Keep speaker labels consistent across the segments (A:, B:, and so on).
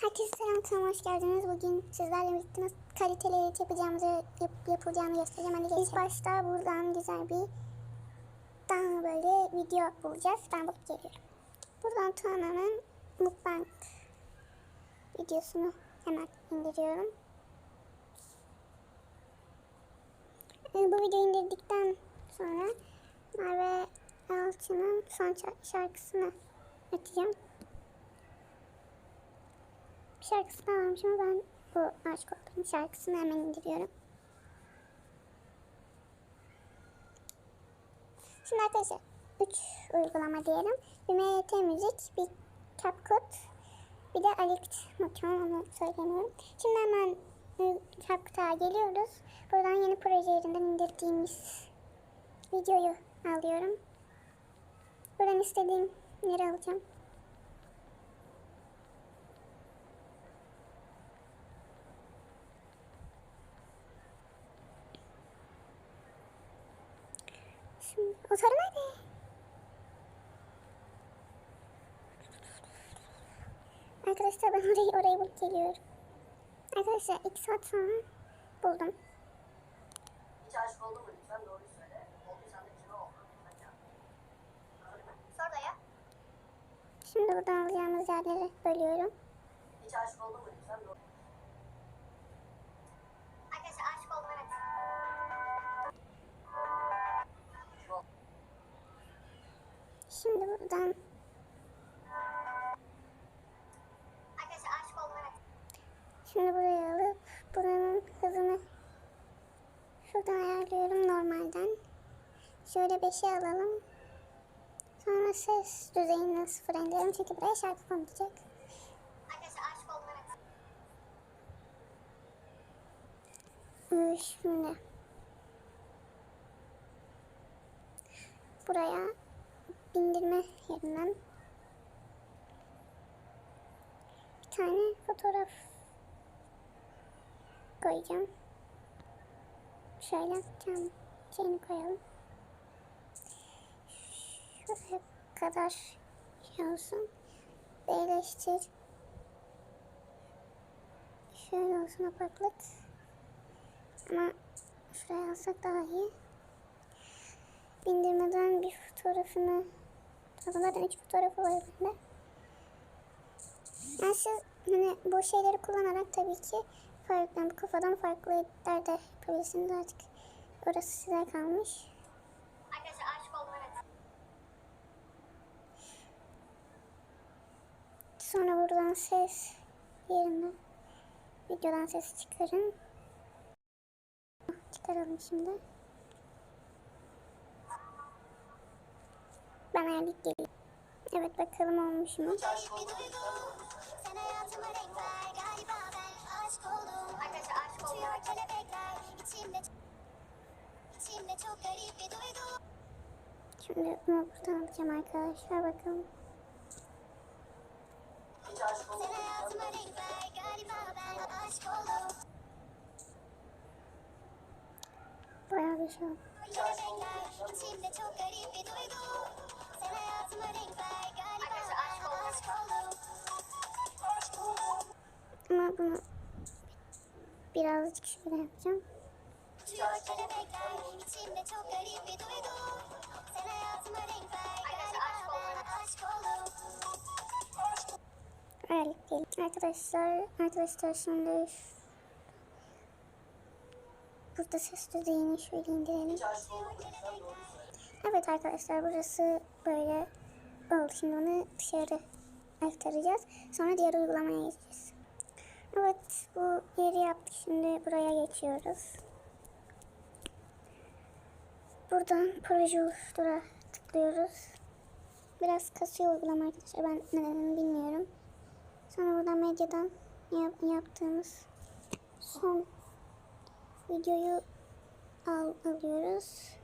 A: Herkese selam kanalıma hoş geldiniz. Bugün sizlerle birlikte nasıl kaliteli edit yapacağımızı, yap, yapılacağını göstereceğim. Hadi geçelim. İlk başta buradan güzel bir tane böyle video bulacağız. Ben bulup geliyorum. Buradan Tuana'nın mukbang videosunu hemen indiriyorum. Ee, bu videoyu indirdikten sonra Merve Yalçın'ın son şar- şarkısını açacağım. Şarkısını almış ama ben bu aşk olduğum şarkısını hemen indiriyorum. Şimdi arkadaşlar 3 uygulama diyelim. Bir MYT müzik, bir CapCut, bir de Alikt Motion onu söylemiyorum. Şimdi hemen CapCut'a geliyoruz. Buradan yeni proje yerinden indirdiğimiz videoyu alıyorum. Buradan istediğim yere alacağım. Şimdi o soru nerede? Arkadaşlar ben orayı orayı bulup geliyorum. Arkadaşlar iki saat sonra buldum.
B: Hiç aşık oldun mu lütfen doğruyu söyle. Olduysan da kime oldun? Sor da ya.
A: Şimdi buradan alacağımız yerleri bölüyorum. Buradan şimdi buraya alıp buranın hızını şuradan ayarlıyorum normalden. Şöyle 5'e alalım. Sonra ses düzeyini sıfır indiriyorum çünkü buraya şarkı konulacak. Şimdi buraya bindirme yerinden bir tane fotoğraf koyacağım. Şöyle cam şeyini koyalım. Şuraya kadar şey olsun. Birleştir. Şöyle olsun apaklık. Ama şuraya alsak daha iyi. Bindirmeden bir fotoğrafını zaten üç fotoğrafı var bende. Yani siz hani bu şeyleri kullanarak tabii ki farklı, yani bu kafadan farklı editler de yapabilirsiniz artık. Orası size kalmış.
C: Arkadaşlar aşık.
A: Sonra buradan ses yerine videodan ses çıkarın. Çıkaralım şimdi. Ben ayarlayıp geleyim. Evet bakalım olmuş mu?
B: Hiç aşık oldun mu lütfen doğruyu söyle.
C: Sen hayatıma renk ver galiba ben aşık oldum. Arkadaşlar aşık oldum Uçuyor kelebekler içimde içimde çok garip bir duygu.
A: Şimdi bunu buradan alacağım arkadaşlar bakalım.
B: Mu.
A: Bayağı bir şey oldu. Ama bunu birazcık şöyle yapacağım. Arkadaşlar, arkadaşlar şimdi burada ses düzeyini şöyle indirelim. Evet arkadaşlar burası böyle oldu. Şimdi onu dışarı aktaracağız. Sonra diğer uygulamaya geçeceğiz. Evet bu yeri yaptık. Şimdi buraya geçiyoruz. Buradan proje oluştura tıklıyoruz. Biraz kasıyor uygulama arkadaşlar. Ben nedenini bilmiyorum. Sonra buradan medyadan yap- yaptığımız son videoyu al alıyoruz.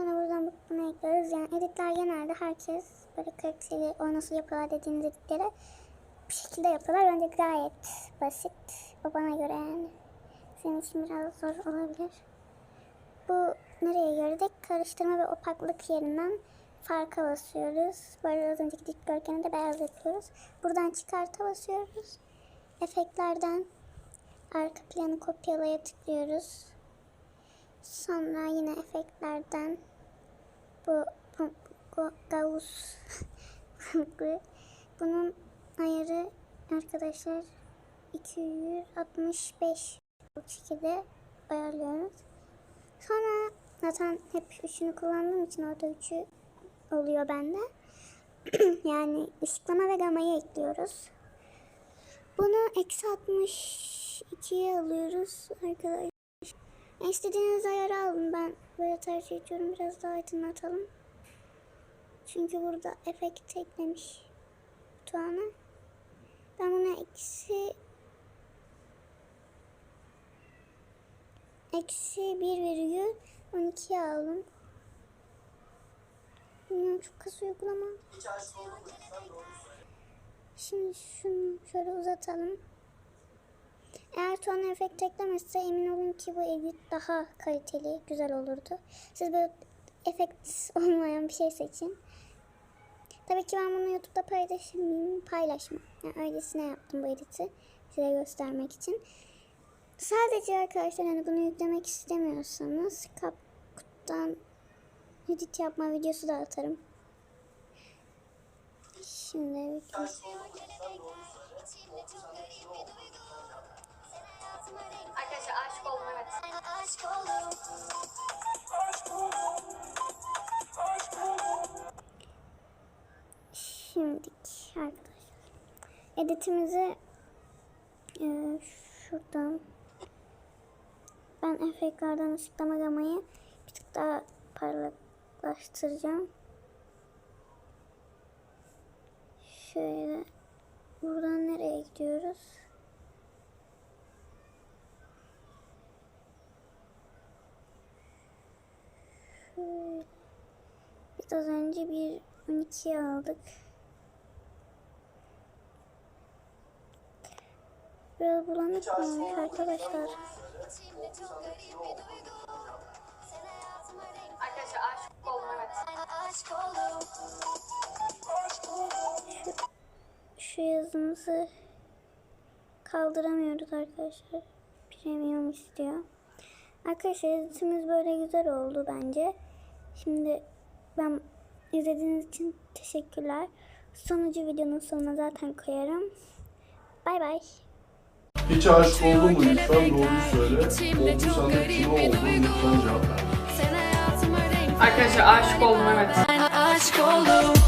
A: Sonra buradan bunu ekliyoruz. Yani editler genelde herkes böyle kaliteli o nasıl yapıyorlar dediğiniz editleri bu şekilde yapıyorlar. Bence gayet basit. O bana göre yani. Senin için biraz zor olabilir. Bu nereye de karıştırma ve opaklık yerinden farka basıyoruz. Arada az önceki dikdörtgeni de beyaz yapıyoruz. Buradan çıkarta basıyoruz. Efektlerden arka planı kopyalaya tıklıyoruz. Sonra yine efektlerden Gauss bunun ayarı arkadaşlar 265 bu şekilde ayarlıyoruz. Sonra zaten hep üçünü kullandığım için orada üçü oluyor bende. yani ışıklama ve gamayı ekliyoruz. Bunu eksi 62'ye alıyoruz arkadaşlar. İstediğiniz ayarı alın. Ben böyle tercih ediyorum. Biraz daha aydınlatalım. Çünkü burada efekt eklemiş Tuana. Ben bunu eksi eksi 1,12'ye aldım. Bilmiyorum çok kısa uygulama. Şimdi şunu şöyle uzatalım. Eğer ton efekt eklemezse emin olun ki bu edit daha kaliteli, güzel olurdu. Siz böyle efekt olmayan bir şey seçin. Tabii ki ben bunu YouTube'da paylaşır mıyım? Paylaşmam. Yani öylesine yaptım bu editi. Size göstermek için. Sadece arkadaşlar hani bunu yüklemek istemiyorsanız CapCut'tan edit yapma videosu da atarım. Şimdi bir Editimizi e, şuradan ben efektlerden ışıklama gamayı bir tık daha parlaklaştıracağım. Şöyle buradan nereye gidiyoruz? Şöyle. Biz önce bir 12'ye aldık. Biraz bulanık mı olmuş arkadaşlar?
D: Aşık oldum evet.
C: oldum.
A: Şu yazımızı kaldıramıyoruz arkadaşlar. Premium istiyor. Arkadaşlar editimiz böyle güzel oldu bence. Şimdi ben izlediğiniz için teşekkürler. Sonucu videonun sonuna zaten koyarım. Bay bay.
E: Hiç aşık oldun mu lütfen doğruyu söyle. Olduysan da kime oldun lütfen cevap ver.
D: Arkadaşlar aşık oldum evet.
C: Aşk oldum.